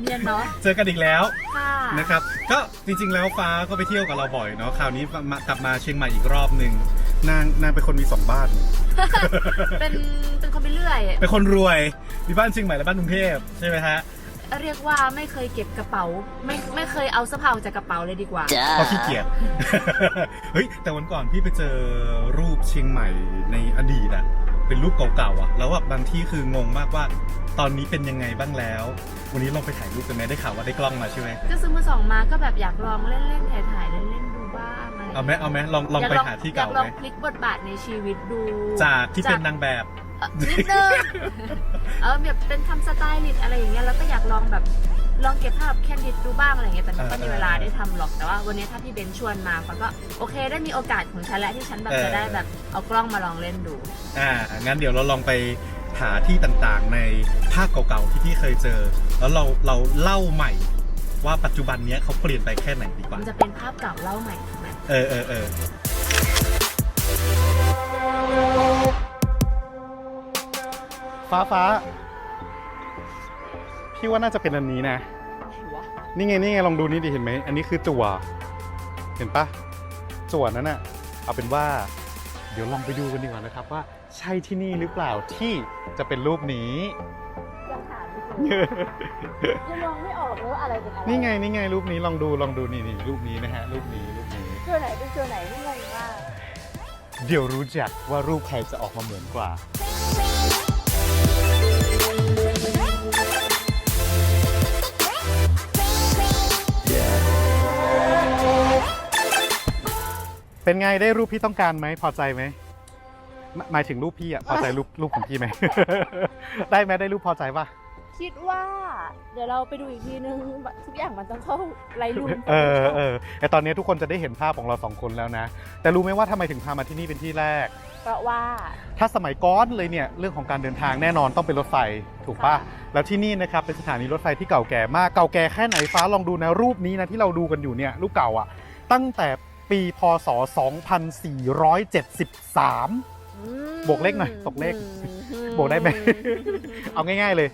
เนียนเนาะเจอกันอีกแล้วค่ะนะครับ ก็จริงๆแล้วฟ้าก็ไปเที่ยวกับเราบ่อยเนาะคราวนี้มากลับมาเชียงใหม่อีกรอบหนึ่งนางนางเป็นคนมีสองบ้าน เป็นเป็นคนไปเรื่อยเป็นคนรวยมีบ้านเชียงใหม่และบ้านกรุงเทพใช่ไหมฮะเรียกว่าไม่เคยเก็บกระเป๋า ไม่ไม่เคยเอาเสื้อผ้าออกจากกระเป๋าเลยดีกว่าเพราะขี้เกียจเฮ้ยแต่วันก่อนพี่ไปเจอรูปเชียงใหม่ในอดีตอะ เป็นรูปเก่าๆอะแล้วแบบบางที่คืองงมากว่า ตอนนี้เป็นยังไงบ้างแล้ว วันนี้ลองไปถ่ายรูปกันไหมได้ข่าวว่าได้กล้องมาใช่ไหมก็ซื้อมือสองมาก็แบบอยากลองเล่นเล่นถ่ายถ่ายเล่นเล่นๆดูบ้างอะไรเอาไหมเอาไหมลองลองยกไปหาที่เก่าอยากไหลมองพลิกบทบาทในชีวิตดูจากที่เป็นนางแบบ เอ่อนิดนึง เออแบบเป็นทำสไตลิสต์อะไรอย่างเงี้ยแล้วก็อยากลองแบบลองเก็บภาพแคนดิดดูบ้างอะไรอย่างเงี้ยแต่ไม่ค่อยมีเวลาได้ทำหรอกแต่ว่าวันนี้ถ้าพี่เบนชวนมาเขาก็โอเคได้มีโอกาสของฉันแล้วที่ฉันแบบเออจะได้แบบเอากล้องมาลองเล่นดู อ่า งั้นเดี๋ยวเราลองไปหาที่ต่างๆ ในภาพเก่าๆ ที่พี่เคยเจอ แล้วเราเราเล่าใหม่ ว่าปัจจุบันเนี้ยเขาเปลี่ยนไปแค่ไหนดีกว่า มันจะเป็นภาพเก่าเล่าใหม่ถูกไหม เออเออเออ ฟ้าฟ้า พี่ว่าน่าจะเป็นอันนี้นะ นี่ไงนี่ไงลองดูนี่ดิเห็นไหม อันนี้คือจั่ว เห็นปะจั่วนั้นอะเอาเป็นว่า เดี๋ยวลองไปดูกันดีกว่านะครับว่า ใช่ที่นี่หรือเปล่าที่จะเป็นรูปนี้ ยังหาไม่เจอยังมองไม่ออกเลยว่าอะไรเป็นอะไรนี่ไงนี่ไงรูปนี้ลองดูลองดูนี่นี่รูปนี้นะฮะรูปนี้รูปนี้ ตัวไหนเป็นตัวไหนไม่งงมาก เดี๋ยวรู้จักว่ารูปใครจะออกมาเหมือนกว่า เป็นไงได้รูปพี่ต้องการไหมพอใจไหมหมหมายถึงรูปพี่อะพอใจรูปรูปของพี่ไหม ได้ไหมได้รูปพอใจปะคิดว่า เดี๋ยวเราไปดูอีกทีนึงทุกอย่างมันต้องเข้าไลน์รูมเออเออแต่ตอนนี้ทุกคนจะได้เห็นภาพของเราสองคนแล้วนะ แต่รู้ไหมว่าทำไมถึงพามาที่นี่เป็นที่แรก เพราะว่า ถ้าสมัยก้อนเลยเนี่ยเรื่องของการเดินทางแน่นอนต้องเป็นรถไฟถูกปะค่ะ แล้วที่นี่นะครับเป็นสถานีรถไฟที่เก่าแก่มากเก่าแก่แค่ไหนฟ้าลองดูนะรูปนี้นะที่เราดูกันอยู่เนี่ยรูปเก่าอะตั้งแต่ ปีพศ 2473อืมบวกเลขหน่อยตกเลขอืมบวกได้ไหม เอาง่าย ๆเลย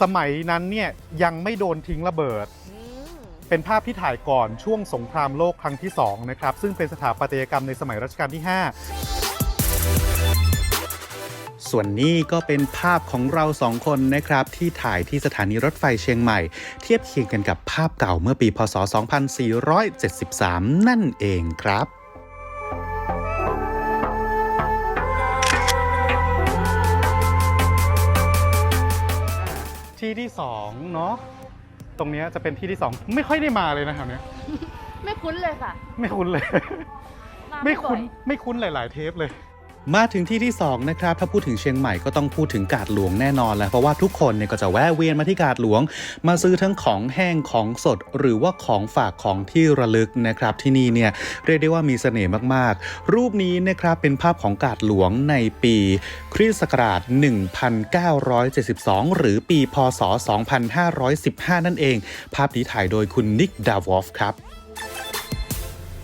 สมัยนั้นเนี่ยยังไม่โดนทิ้งระเบิดอืมเป็นภาพที่ถ่ายก่อนช่วงสงครามโลกครั้งที่ 2 นะครับ ซึ่งเป็นสถาปัตยกรรมในสมัยรัชกาลที่ 5 ส่วนนี้ก็เป็นภาพของเราสองคนนะครับ ที่ถ่ายที่สถานีรถไฟเชียงใหม่ เทียบเคียงกันกับภาพเก่าเมื่อปี พศ 2473 นั่นเองครับที่ที่สองเนาะตรงเนี้ยจะเป็นที่ที่สองไม่ค่อยได้มาเลยนะแถวเนี้ยไม่คุ้นเลยค่ะ ไม่คุ้นเลยมาไม่บ่คุ้นอยไม่คุ้นหลาย ๆ เทปเลย มาถึงที่ที่2นะครับถ้าพูดถึงเชียงใหม่ก็ต้องพูดถึงกาดหลวงแน่นอนแหละเพราะว่าทุกคนเนี่ยก็จะแวะเวียนมาที่กาดหลวง มาซื้อทั้งของแห้งของสด หรือว่าของฝากของที่ระลึกนะครับที่นี่เนี่ยเรียกได้ว่ามีเสน่ห์มากๆ รูปนี้นะครับเป็นภาพของกาดหลวงในปีคริสต์ศักราช 1972 หรือปีพศ 2515 นั่นเอง ภาพนี้ถ่ายโดยคุณนิกดาวอฟครับ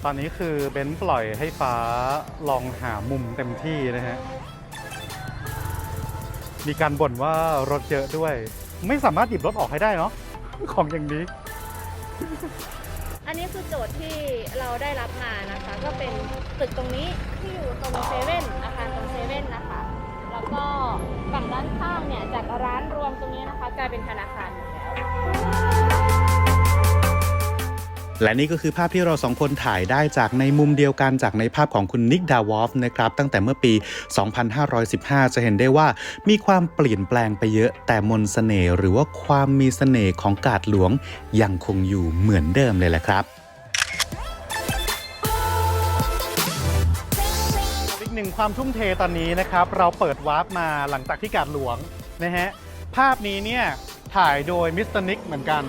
ตอนนี้คือเบนซ์ปล่อยให้ฟ้าลองหามุมเต็มที่นะฮะ มีการบ่นว่ารถเยอะด้วย ไม่สามารถหยิบรถออกให้ได้เนาะของอย่างนี้ อันนี้คือโจทย์ที่เราได้รับมานะคะ ก็เป็นตึกตรงนี้ที่อยู่ตรงเซเว่นอาคารตรงเซเว่นนะคะ แล้วก็ฝั่งด้านข้างเนี่ยจากร้านรวมตรงนี้นะคะ กลายเป็นธนาคารหมดแล้ว และนี่ก็คือภาพที่เราสองคนถ่ายได้จากในมุมเดียวกันจากในภาพของคุณนิกดาวอฟนะครับตั้งแต่เมื่อปี 2515 จะเห็นได้ว่ามีความเปลี่ยนแปลงไปเยอะแต่มนต์เสน่ห์หรือว่าความมีเสน่ห์ของกาดหลวงยังคงอยู่เหมือนเดิมเลยแหละครับอีกหนึ่งความทุ่มเทตอนนี้นะครับ เราเปิดวาร์ปมาหลังจากที่กาดหลวงนะฮะภาพนี้เนี่ยถ่ายโดยมิสเตอร์นิกเหมือนกัน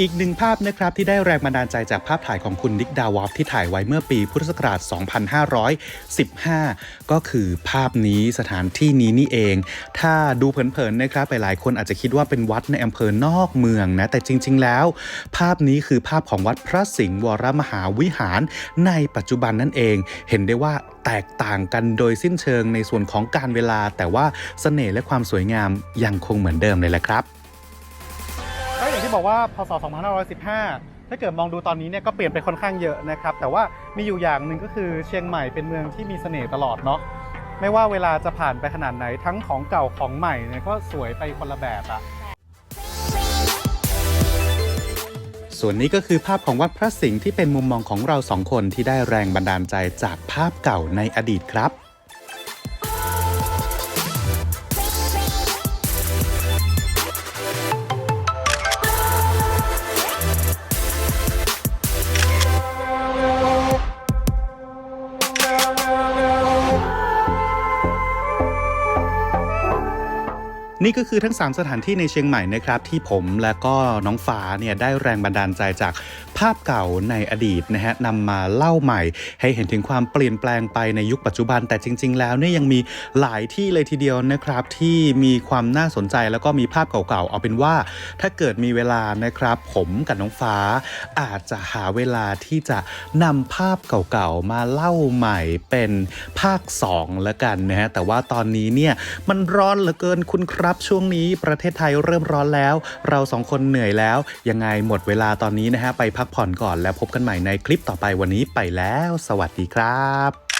อีกหนึ่งภาพนะครับที่ได้แรงบันดาลใจจากภาพถ่ายของคุณนิกดาวอฟที่ถ่ายไว้เมื่อปีพุทธศักราช 2515 ก็คือภาพนี้สถานที่นี้นี่เอง ถ้าดูเผินๆนะครับหลายๆคนอาจจะคิดว่าเป็นวัดในอำเภอนอกเมืองนะ แต่จริง ๆ แล้ว ภาพนี้คือภาพของวัดพระสิงห์วรมหาวิหารในปัจจุบันนั่นเอง เห็นได้ว่าแตกต่างกันโดยสิ้นเชิงในส่วนของการเวลา แต่ว่าเสน่ห์และความสวยงามยังคงเหมือนเดิมเลยแหละครับ ที่บอกว่าพศ 2515 ถ้าเกิดมองดูตอนนี้เนี่ยก็เปลี่ยนไปค่อนข้างเยอะนะครับ แต่ว่ามีอยู่อย่างหนึ่งก็คือเชียงใหม่เป็นเมืองที่มีเสน่ห์ตลอดเนาะ ไม่ว่าเวลาจะผ่านไปขนาดไหนทั้งของเก่าของใหม่เนี่ยก็สวยไปคนละแบบอะส่วนนี้ก็คือภาพของวัดพระสิงห์ที่เป็นมุมมองของเราสองคนที่ได้แรงบันดาลใจจากภาพเก่าในอดีตครับ นี่ก็คือทั้ง 3 สถานที่ในเชียงใหม่นะครับที่ผมและก็น้องฟ้าเนี่ยได้แรงบันดาลใจจากภาพเก่าในอดีตนะฮะนำมาเล่าใหม่ ให้เห็นถึงความเปลี่ยนแปลงไปในยุคปัจจุบัน แต่จริง ๆ แล้วเนี่ยยังมีหลายที่เลยทีเดียวนะครับ ที่มีความน่าสนใจแล้วก็มีภาพเก่าๆเอาเป็นว่า ถ้าเกิดมีเวลานะครับ ผมกับน้องฟ้าอาจจะหาเวลาที่จะนำภาพเก่าๆมาเล่าใหม่เป็นภาค2แล้วกันนะฮะแต่ว่าตอนนี้เนี่ยมันร้อนเหลือเกินคุณครับช่วงนี้ประเทศไทยเริ่มร้อนแล้ว เราสองคนเหนื่อยแล้ว ยังไงหมดเวลาตอนนี้นะฮะ ไปพักผ่อนก่อนแล้วพบกันใหม่ในคลิปต่อไปวันนี้ไปแล้ว สวัสดีครับ